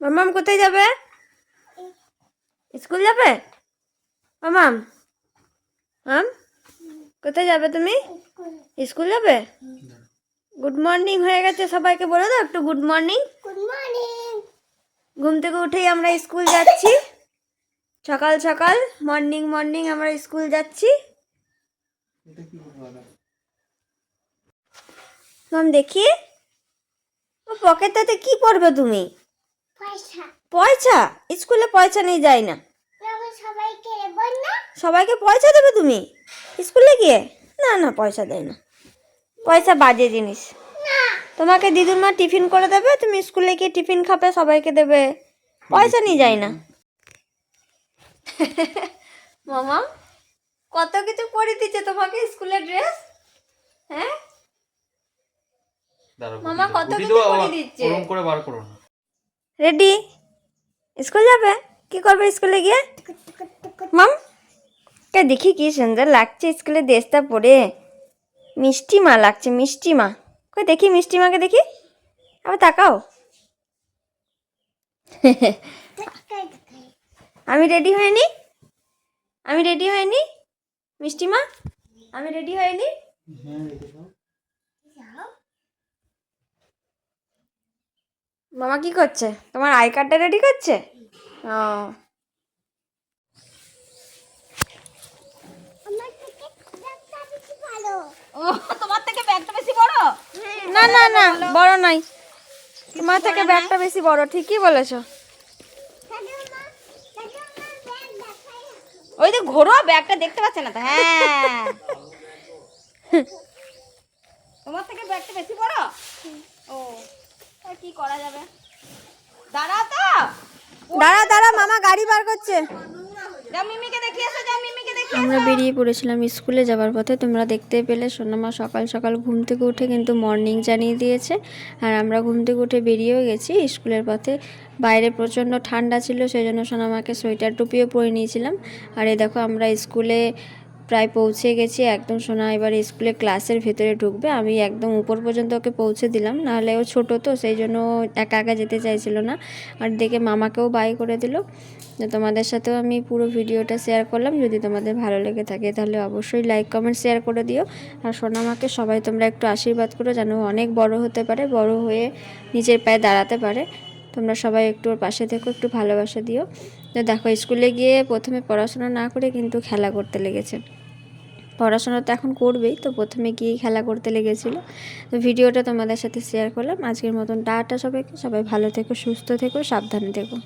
মামাম কোথায় যাবে? স্কুল যাবে? মামাম? মাম? কোথায় যাবে তুমি? স্কুল যাবে? গুড মর্নিং হয়ে গেছে সবাইকে বলে দাও একটু গুড মর্নিং গুড মর্নিং ঘুম থেকে উঠেই আমরা স্কুল যাচ্ছি। সকাল সকাল মর্নিং মর্নিং আমরা স্কুল যাচ্ছি। মাম দেখি। ও পকেটটাতে কি পড়বে তুমি? পয়সা। পয়সা? স্কুলে পয়সা নিয়ে যায় না। সবাইকে বল না। সবাইকে পয়সা দেবে তুমি? স্কুলে গিয়ে? না না পয়সা দেয় না। পয়সা বাজে জিনিস। তোমাকে দিদুর মা টিফিন করে দেবে তুমি স্কুলে গিয়ে টিফিন খাবে সবাইকে দেবে। পয়সা নিয়ে যায় না। মামা কত কিছু পরে দিচ্ছে তোমাকে স্কুলের ড্রেস? হ্যাঁ? মামা কত কিছু আবার দিচ্ছে। করে বার করো না। রেডি স্কুল যাবে? কি করবে স্কুলে গিয়ে? মাম দেখি কি সুন্দর লাগছে স্কুলে ড্রেসটা পরে। মিষ্টি মা লাগছে, মিষ্টি মা। কই দেখি মিষ্টি মাকে দেখি। আবার তাকাও। আমি রেডি হয়নি? আমি রেডি হয়নি? মিষ্টি মা, আমি রেডি হয়নি? মামা কি করছে? তোমার আই কার্ডটা রেডি করছে? ও। তোমার থেকে ব্যাগটা বেশি বড়? না না না বড় নাই তোমার থেকে ব্যাগটা বেশি বড় ঠিকই বলেছ। দাদু মা দাদু মা ব্যাগ দেখাই ওই যে ঘোরো ব্যাগটা দেখতে পাচ্ছে না তো হ্যাঁ। তোমার থেকে ব্যাগটা বেশি বড়? ও। কি করা যাবে? দাঁড়া তো! দাঁড়া দাঁড়া মামা গাড়ি বার করছে। আমরা বেরিয়ে পড়েছিলাম স্কুলে যাওয়ার পথে তোমরা দেখতে পেলে সোনামা সকাল সকাল ঘুম থেকে উঠে কিন্তু মর্নিং জানিয়ে দিয়েছে আর আমরা ঘুম থেকে উঠে বেরিয়েও গেছি স্কুলের পথে। বাইরে প্রচণ্ড ঠান্ডা ছিল সেই জন্য সোনামাকে সোয়েটার টুপিও পরে নিয়েছিলাম। আর এই দেখো আমরা স্কুলে প্রায় পৌঁছে গেছি একদম সোনা, এবার স্কুলে ক্লাসের ভেতরে ঢুকবে। আমি একদম উপর পর্যন্ত ওকে পৌঁছে দিলাম। নাহলে ও ছোটো তো, সেই জন্য একা একা যেতে চাইছিল না। আর দেখে মামাকেও বাই করে দিল। তোমাদের সাথেও আমি পুরো ভিডিওটা শেয়ার করলাম। যদি তোমাদের ভালো লেগে থাকে তাহলে অবশ্যই লাইক কমেন্ট শেয়ার করে দিও। আর সোনামাকে সবাই তোমরা একটু আশীর্বাদ করো যেন অনেক বড় হতে পারে, বড় হয়ে নিজের পায়ে দাঁড়াতে পারে। তোমরা সবাই একটু ওর পাশে থেকো, একটু ভালোবাসা দিও। তো দেখো, স্কুলে গিয়ে প্রথমে পড়াশোনা না করে কিন্তু খেলা করতে লেগেছে। পড়াশোনা তো এখন করবেই, তো প্রথমে গিয়ে খেলা করতে লেগেছিলো। তো ভিডিওটা তোমাদের সাথে শেয়ার করলাম। আজকের মতন টাটা সবাইকে। সবাই ভালো থেকো, সুস্থ থেকো, সাবধানে থেকো।